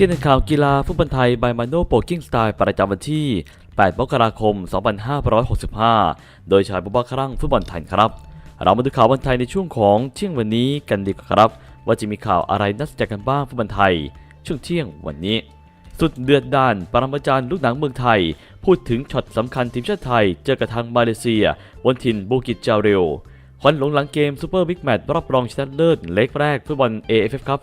ที่ในข่าวกีฬาฟุตบอลไทยบายมาโนโปกิ้งสไตล์ประจำวันที่ 8 มกราคม 2565 โดยชายบุบาครั่งฟุตบอลไทยครับ เรามาดูข่าวบอลไทยในช่วงของเที่ยงวันนี้กันดีกว่าครับ ว่าจะมีข่าวอะไรน่าสนใจกันบ้างฟุตบอลไทย ช่วงเที่ยงวันนี้ สุดเดือดดาน ปรมาจารย์ลูกหนังเมืองไทย พูดถึงช็อตสำคัญทีมชาติไทย เจอกับทางมาเลเซียบนถิ่นบูกิจจาเรลควันหลงหลังเกมซูเปอร์บิ๊กแมตช์รอบรองชนะเลิศเล็กแรกฟุตบอล AFF ครับ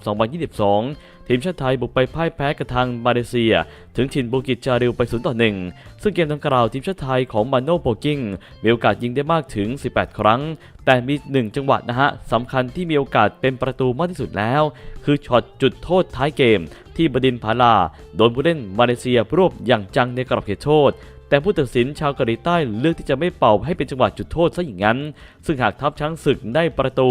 2022 ทีมชาติไทยบุกไปพ่ายแพ้กับทางมาเลเซีย ถึงถิ่นบูกิจจาริวไป0ต่อ1ซึ่งเกมดังกล่าวทีมชาติไทยของมาโนโปกิ้งมีโอกาสยิงได้มากถึง 18 ครั้ง แต่มี 1 จังหวะนะฮะสำคัญที่มีโอกาสเป็นประตูมากที่สุดแล้ว คือช็อตจุดโทษท้ายเกม ที่บดินพาลา โดนผู้เล่นมาเลเซียรวบอย่างจังในกรอบเขตโทษแต่ผู้ตัดสินชาวเกาหลีใต้เลือกที่จะไม่เป่าให้เป็นจังหวะจุดโทษซะอย่างนั้น ซึ่งหากทัพช้างศึกได้ประตู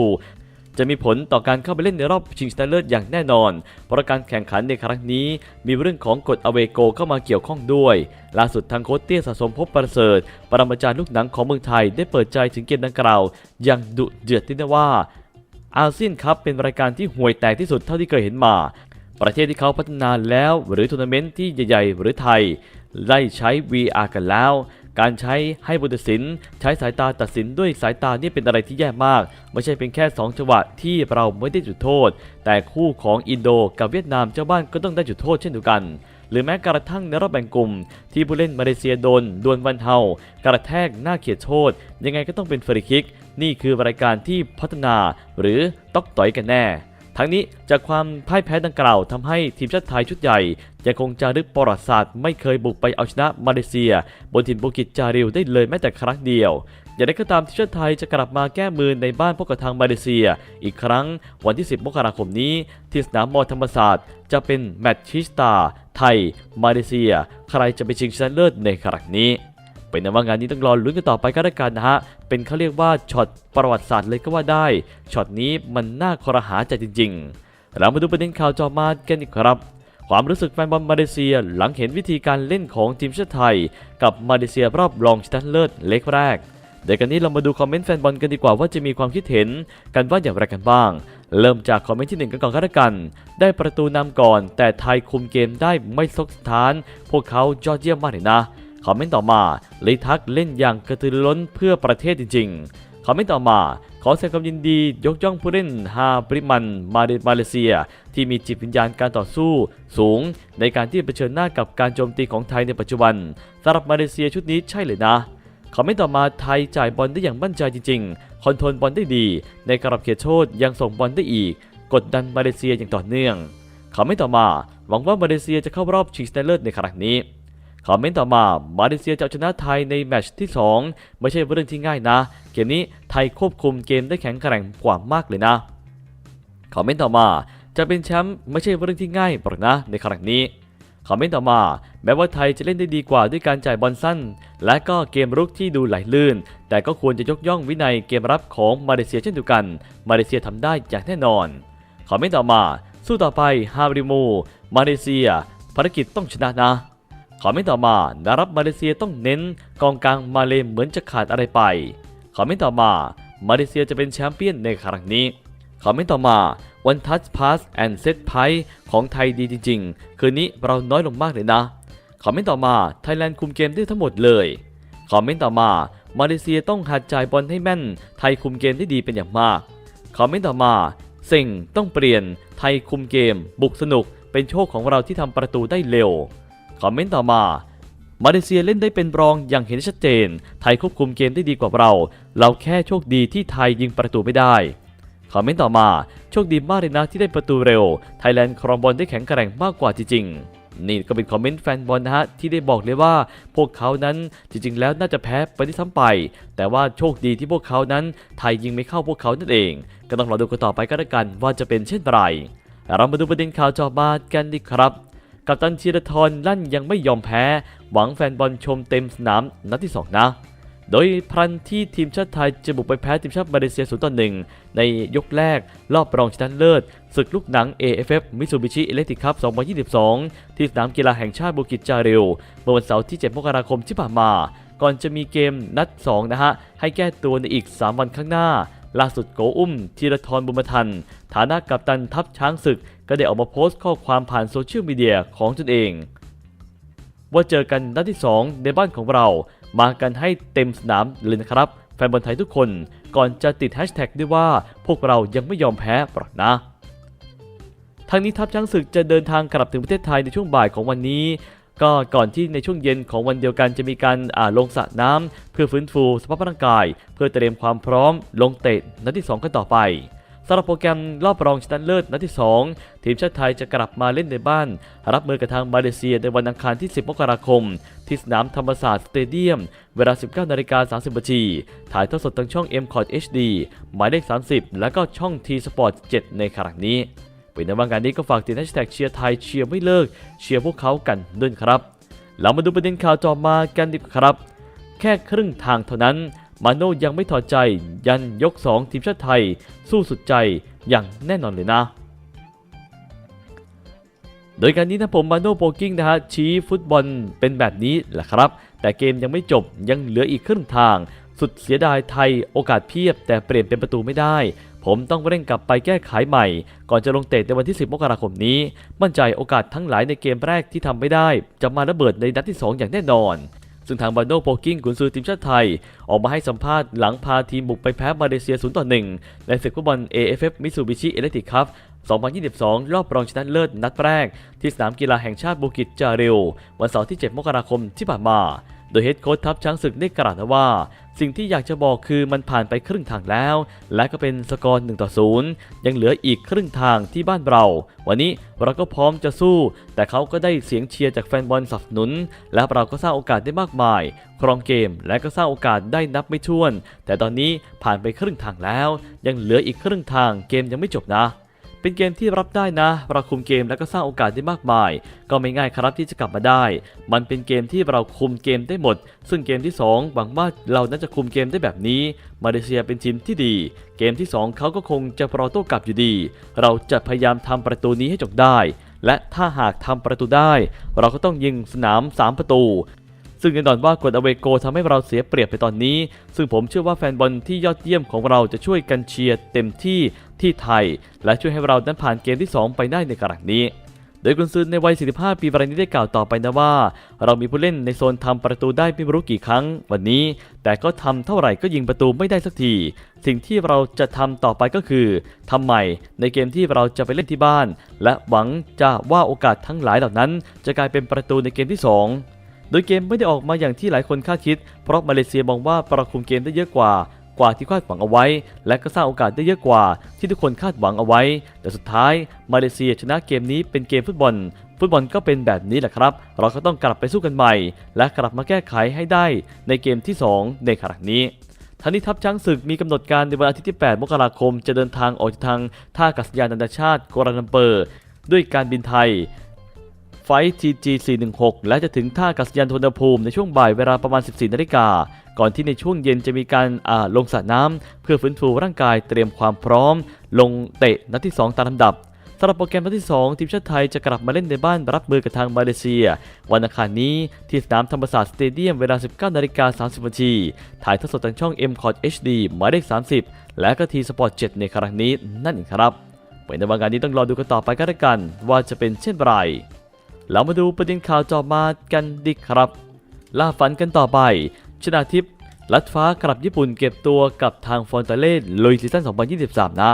จะมีผลต่อการเข้าไปเล่นในรอบชิงชนะเลิศอย่างแน่นอน เพราะการแข่งขันในครั้งนี้ มีเรื่องของกฎอเวโกเข้ามาเกี่ยวข้องด้วย ล่าสุดทางโค้ชเตี้ยสะสมภพประเสริฐ ปรมาจารย์ลูกหนังของเมืองไทยได้เปิดใจถึงเกมดังกล่าว อย่างดุเดือดที่ได้ว่าอาเซียนครับเป็นรายการที่ห่วยแตกที่สุดเท่าที่เคยเห็นมา ประเทศที่เขาพัฒนาแล้วหรือทัวร์นาเมนต์ที่ใหญ่ ๆ หรือไทย ไล่ใช้ VR กันแล้ว การใช้ให้บุตรศิลป์ใช้สายตาตัดสินด้วยสายตานี่เป็นอะไรที่แย่มาก ไม่ใช่เป็นแค่ 2 จังหวะที่เราไม่ได้จุดโทษ แต่คู่ของอินโดกับเวียดนามเจ้าบ้านก็ต้องได้จุดโทษเช่นเดียวกัน หรือแม้กระทั่งในรอบแบ่งกลุ่ม ที่ผู้เล่นมาเลเซียโดนดวลวันเฮากระแทกหน้าเขียดโทษ ยังไงก็ต้องเป็นฟรีคิก นี่คือรายการที่พัฒนาหรือตอกต่อยกันแน่ ทั้งนี้จากความพ่ายแพ้ดังกล่าวทำให้ทีมชาติไทยชุดใหญ่ยังคงจารึกประวัติศาสตร์ไม่เคยบุกไปเอาชนะมาเลเซีย บนถิ่นบุกิจจาริวได้เลยแม้แต่ครั้งเดียว อย่างไรก็ตามทีมชาติไทยจะกลับมาแก้มือในบ้านพบกับทางมาเลเซีย อีกครั้งวันที่ 10 มกราคมนี้ ที่สนามมอธรรมศาสตร์จะเป็นแมตช์ชิสตาไทย มาเลเซีย ใครจะไปชิงชนะเลิศในครั้งนี้ เป็นนว่างานนี้ต้องรอลุ้นกันต่อไปก็แล้วกันนะฮะ เป็นเขาเรียกว่าช็อตประวัติศาสตร์เลยก็ว่าได้ ช็อตนี้มันน่าครหาใจจริง ๆ เรามาดูประเด็นข่าวจอมากันอีกครับ ความรู้สึกแฟนบอลมาเลเซียหลังเห็นวิธีการเล่นของทีมชาติไทย กับมาเลเซียรอบรองชนะเลิศเล็กแรกเดี๋ยวกันนี้เรามาดูคอมเมนต์แฟนบอลกันดีกว่าว่าจะมีความคิดเห็นกันว่าอย่างไรกันบ้าง เริ่มจากคอมเมนต์ที่หนึ่งกันก่อนก็แล้กัน ได้ประตูนำก่อน แต่ไทยคุมเกมได้ไม่ซกสถาน พวกเขายอดเยี่ยมมากเลยนะ คอมเมนต์ต่อมาลิทักเล่นอย่างกระตือร้นเพื่อประเทศจริงๆคอมเมนต์ต่อมาขอแสดงความยินดียกย่องผู้เล่นฮาบริมันมาเลมาเลเซีย ที่มีจิตวิญญาณการต่อสู้สูง ในการที่เผชิญหน้ากับการโจมตีของไทยในปัจจุบันสำหรับมาเลเซียชุดนี้ใช่เลยนะคอมเมนต์ต่อมาไทยจ่ายบอลได้อย่างมั่นใจจริงๆ คอนโทรลบอลได้ดี ในกรอบเขตโทษยังส่งบอลได้อีก กดดันมาเลเซียอย่างต่อเนื่องคอมเมนต์ต่อมา หวังว่ามาเลเซียจะเข้ารอบชิงชนะเลิศในครั้งนี้ คอมเมนต์ต่อมา มาเลเซียจะเอาชนะไทยในแมตช์ที่ 2 ไม่ใช่เรื่องที่ง่ายนะ เกมนี้ไทยควบคุมเกมได้แข็งแกร่งกว่ามากเลยนะคอมเมนต์ต่อมาจะเป็นแชมป์ไม่ใช่เรื่องที่ง่ายหรอกนะในครั้งนี้คอมเมนต์ต่อมาแม้ว่าไทยจะเล่นได้ดีกว่าด้วยการจ่ายบอลสั้น และก็เกมรุกที่ดูไหลลื่น แต่ก็ควรจะยกย่องวินัยเกมรับของมาเลเซียเช่นเดียวกัน มาเลเซียทำได้อย่างแน่นอนคอมเมนต์ต่อมา สู้ต่อไปฮาริมูมาเลเซีย ภารกิจต้องชนะนะ คอมเมนต์ต่อมานารับมาเลเซียต้องเน้นกองกลางมาเลเหมือนจะขาดอะไรไปคอมเมนต์ต่อมามาเลเซียจะเป็นแชมเปี้ยนในครั้งนี้คอมเมนต์ต่อมา one touch pass and set play ของไทยดีจริง ๆ คืนนี้เราน้อยลงมากเลยนะคอมเมนต์ต่อมาไทยแลนด์คุมเกมได้ทั้งหมดเลยคอมเมนต์ต่อมามาเลเซียต้องหัดจ่ายบอลให้แม่น ไทยคุมเกมได้ดีเป็นอย่างมากคอมเมนต์ต่อมาเซ็งต้องเปลี่ยนไทยคุมเกม บุกสนุกเป็นโชคของเราที่ทำประตูได้เร็ว อมเมนต์ต่อมา มาเลเซียเล่นได้เป็นรองอย่างเห็นชัดเจน ไทยควบคุมเกมได้ดีกว่าเรา เราแค่โชคดีที่ไทยยิงประตูไม่ได้คอมเมนต์ต่อมาโชคดีมากเลยนะที่ได้ประตูเร็ว ไทยแลนด์ครองบอลได้แข็งแกร่งมากกว่าจริงๆ นี่ก็เป็นคอมเมนต์แฟนบอลนะฮะที่ได้บอกเลยว่า พวกเขานั้นจริงๆ แล้วน่าจะแพ้ไปที่ซ้ำไป แต่ว่าโชคดีที่พวกเขานั้นไทยยิงไม่เข้าพวกเขานั่นเอง ก็ต้องรอดูกันต่อไปก็แล้วกันว่าจะเป็นเช่นไรเรามาดูประเด็นข่าวจอมากันดีครับ กัปตันธีรทรลั่นยังไม่ยอมแพ้ หวังแฟนบอลชมเต็มสนามนัดที่ 2 นะ โดยพลันที่ทีมชาติไทยจะบุกไปแพ้ทีมชาติมาเลเซีย0ต่อ1ในยกแรกรอบรองชนะเลิศศึกลูกหนัง AFF Mitsubishi Electric Cup 2022 ที่สนามกีฬาแห่งชาติบูกิจจาริวเมื่อวันเสาร์ที่ 7 มกราคมที่ผ่านมา ก่อนจะมีเกมนัด 2 นะฮะ ให้แก้ตัวในอีก 3 วันข้างหน้า ล่าสุดโกอุ้มธีรทรบุญมาทัน ฐานะกัปตันทัพช้างศึก ก็ได้ออกมาโพสต์ข้อความผ่านโซเชียลมีเดียของตนเอง ว่าเจอกันนัดที่ 2 ในบ้านของเรา มากันให้เต็มสนามเลยนะครับ แฟนบอลไทยทุกคนก่อนจะติดแฮชแท็กด้วยว่าพวกเรายังไม่ยอมแพ้ปรอกนะทางนี้ทัพช้างศึกจะเดินทางกลับถึงประเทศไทยในช่วงบ่ายของวันนี้ ก็ก่อนที่ในช่วงเย็นของวันเดียวกันจะมีการอาลงสระน้ำเพื่อฟื้นฟูสภาพร่างกาย เพื่อเตรียมความพร้อมลงเตะนัดที่ 2 กันต่อไปสำหรับโปรแกรมรอบรองชนะเลิศนัดที่ 2 ทีมชาติไทยจะกลับมาเล่นในบ้าน รับมือกับทางมาเลเซียในวันอังคารที่ 10 มกราคม ที่สนามธรรมศาสตร์สเตเดียม เวลา 19นาฬิกา30นาทีถ่ายทอดสดทางช่อง m c o t HD หมายเลข 30 และก็ช่อง T Sport 7 ในขณะนี้ ป็นในว่างานนี้ก็ฝากติดแฮชแท็กเชียร์ไทยเชียร์ไม่เลิกเชียร์พวกเขากันด้วยครับ เรามาดูประเด็นข่าวต่อมากันดีกว่าครับ แค่ครึ่งทางเท่านั้น มาโน่ยังไม่ถอดใจ ยันยก 2 ทีมชาติไทย สู้สุดใจอย่างแน่นอนเลยนะ โดยการนี้นะผมมาโน่โปกิ้งนะฮะชี้ฟุตบอลเป็นแบบนี้แหละครับ แต่เกมยังไม่จบยังเหลืออีกครึ่งทาง สุดเสียดายไทยโอกาสเพียบแต่เปลี่ยนเป็นประตูไม่ได้ ผมต้องเร่งกลับไปแก้ไขใหม่ ก่อนจะลงเตะในวันที่ 10 มกราคมนี้ มั่นใจโอกาสทั้งหลายในเกมแรกที่ทำไม่ได้ จะมาระเบิดในนัดที่ 2 อย่างแน่นอน ซึ่งทางบาโนโปกิ้งกุนซือทีมชาติไทย ออกมาให้สัมภาษณ์หลังพาทีมบุกไปแพ้มาเลเซีย 0 ต่อ 1 ในศึกฟุตบอล AFF Mitsubishi Electric Cup 2022 รอบรองชนะเลิศนัดแรก ที่สนามกีฬาแห่งชาติบูกิจจาริววันเสาร์ที่ 7 มกราคมที่ผ่านมา โดยเฮดโค้ชทัพช้างศึกได้กล่าวว่า สิ่งที่อยากจะบอกคือมันผ่านไปครึ่งทางแล้ว และก็เป็นสกอร์1ต่อ0ยังเหลืออีกครึ่งทางที่บ้านเรา วันนี้เราก็พร้อมจะสู้ แต่เขาก็ได้เสียงเชียร์จากแฟนบอลสนับสนุน และเราก็สร้างโอกาสได้มากมาย ครองเกมและก็สร้างโอกาสได้นับไม่ถ้วน แต่ตอนนี้ผ่านไปครึ่งทางแล้ว ยังเหลืออีกครึ่งทางเกมยังไม่จบนะ เป็นเกมที่รับได้นะเราคุมเกมและก็สร้างโอกาสได้มากมาย ก็ไม่ง่ายครับที่จะกลับมาได้ มันเป็นเกมที่เราคุมเกมได้หมด ซึ่งเกมที่ 2 หวังว่าเราน่าจะคุมเกมได้แบบนี้ มาเลเซียเป็นทีมที่ดี เกมที่ 2 เขาก็คงจะรอโต้กลับอยู่ดี เราจะพยายามทำประตูนี้ให้จบได้ และถ้าหากทำประตูได้ เราก็ต้องยิงสนาม 3 ประตู ซึ่งแน่นอนว่ากดอเวโกทำให้เราเสียเปรียบไปตอนนี้ ซึ่งผมเชื่อว่าแฟนบอลที่ยอดเยี่ยมของเราจะช่วยกันเชียร์เต็มที่ที่ไทย และช่วยให้เรานั้นผ่านเกมที่ 2 ไปได้ในครั้งนี้โดยกุนซือในวัย 45 ปีรายนี้ได้กล่าวต่อไปนะว่า เรามีผู้เล่นในโซนทำประตูได้ไม่รู้กี่ครั้ง วันนี้ แต่ก็ทำเท่าไหร่ก็ยิงประตูไม่ได้สักที สิ่งที่เราจะทำต่อไปก็คือทำใหม่ในเกมที่เราจะไปเล่นที่บ้าน และหวังจะว่าโอกาสทั้งหลายเหล่านั้น จะกลายเป็นประตูในเกมที่ 2 โดยเกมไม่ได้ออกมาอย่างที่หลายคนคาดคิด เพราะมาเลเซียมองว่าประคุมเกมได้เยอะกว่ากว่าที่คาดหวังเอาไว้ และก็สร้างโอกาสได้เยอะกว่าที่ทุกคนคาดหวังเอาไว้ แต่สุดท้ายมาเลเซียชนะเกมนี้เป็นเกมฟุตบอล ฟุตบอลก็เป็นแบบนี้แหละครับ เราก็ต้องกลับไปสู้กันใหม่ และกลับมาแก้ไขให้ได้ในเกมที่ 2 ในครั้งนี้ทั้งนี้ทัพช้างศึกมีกำหนดการในวันอาทิตย์ที่ 8 มกราคม จะเดินทางออกจากทางท่าอากาศยานนานาชาติกัวลาลัมเปอร์ ด้วยการบินไทย ไฟท์ TG 416 และจะถึงท่ากาศยานทวนภูมิในช่วงบ่ายเวลาประมาณ 14 นาฬิกา ก่อนที่ในช่วงเย็นจะมีการลงสระน้ำเพื่อฟื้นฟูร่างกายเตรียมความพร้อม ลงเตะนัดที่ 2 ตามลำดับสำหรับโปรแกรมนัดที่ 2 ทีมชาติไทยจะกลับมาเล่นในบ้านรับมือกับทางมาเลเซีย วันอังคารนี้ที่สนามธรรมศาสตร์สเตเดียมเวลา 19นาฬิกา30นาทีถ่ายทอดสดทางช่อง m c o t HD หมายเลข 30 และก็ทีสปอร์ต7ในครั้งนี้นั่นเองครับเป็นในวันงานนี้ต้องรอดูกันต่อไปกันล้วกัน ว่าจะเป็นเช่นไร เรามาดูประเด็นข่าวต่อมากันดีครับ ล่าฝันกันต่อไป ชนาทิพย์ลัดฟ้ากลับญี่ปุ่นเก็บตัวกับทางฟอนตาเล่ลุยซีซั่น 2023 นะ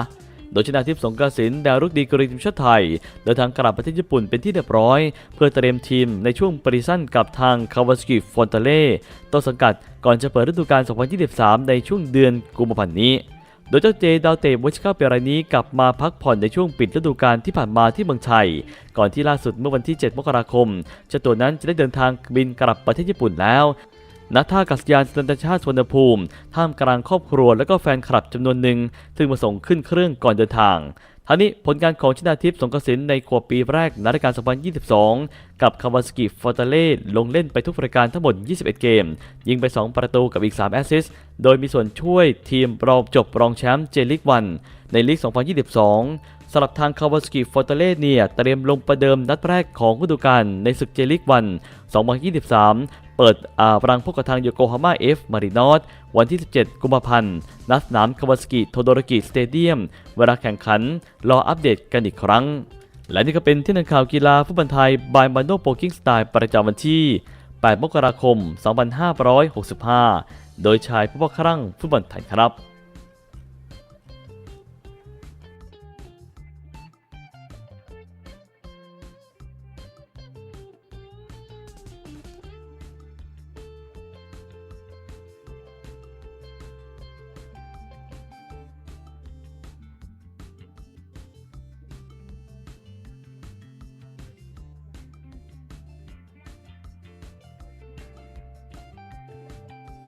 โดยชนาทิพย์สงกระสินดาวรุกดีกรีทีมชาติไทย เดินทางกลับประเทศญี่ปุ่นเป็นที่เรียบร้อย เพื่อเตรียมทีมในช่วงปริซันกับทางคาวาสกิฟอนตาเล่ต้นสังกัดก่อนจะเปิดฤดูกาล 2023 ในช่วงเดือนกุมภาพันธ์นี้ โดยเจ้าเจดาวเตะวัชก้าเปรายนี้กลับมาพักผ่อนในช่วงปิดฤดูกาลที่ผ่านมาที่เมืองไทย ก่อนที่ล่าสุดเมื่อวันที่ 7 มกราคมเจ้าตัวนั้นจะได้เดินทางบินกลับประเทศญี่ปุ่นแล้วณท่ากาศยานสันตชาติสวนภูมิ ท่ามกลางครอบครัวและก็แฟนคลับจำนวนหนึ่งซึ่งมาส่งขึ้นเครื่องก่อนเดินทาง ทั้งนี้ผลงานของชนาทิพย์สงกระสินในขวบปีแรกในรายการ2022 กับคาวาสกิฟอร์ตาเล่ลงเล่นไปทุกรายการทั้งหมด 21 เกม ยิงไป 2 ประตูกับอีก 3 แอสซิสต์ โดยมีส่วนช่วยทีมรองจบรองแชมป์เจลิกวันในลีก 2022 สำหรับทางคาวาสกิฟอร์ตเลสเนี่ยเตรียมลงประเดิมนัดแรกของฤดูกาลในศึกเจลิกวัน 2023 เปิดอ่ารังพบกับทางโยโกฮาม่าเอฟมารินอสวันที่ 17 กุมภาพันธ์ณสนามคาวาสกิโทโดรกิสเตเดียม เวลาแข่งขัน รออัปเดตกันอีกครั้ง และนี่ก็เป็นที่นันข่าวกีฬาฟุตบอลไทยบายมาโนโปกิ้งสไตล์ประจำวันที่ 8 มกราคม 2565 โดยชายผู้ว่าครั่งฟุตบอลไทยครับ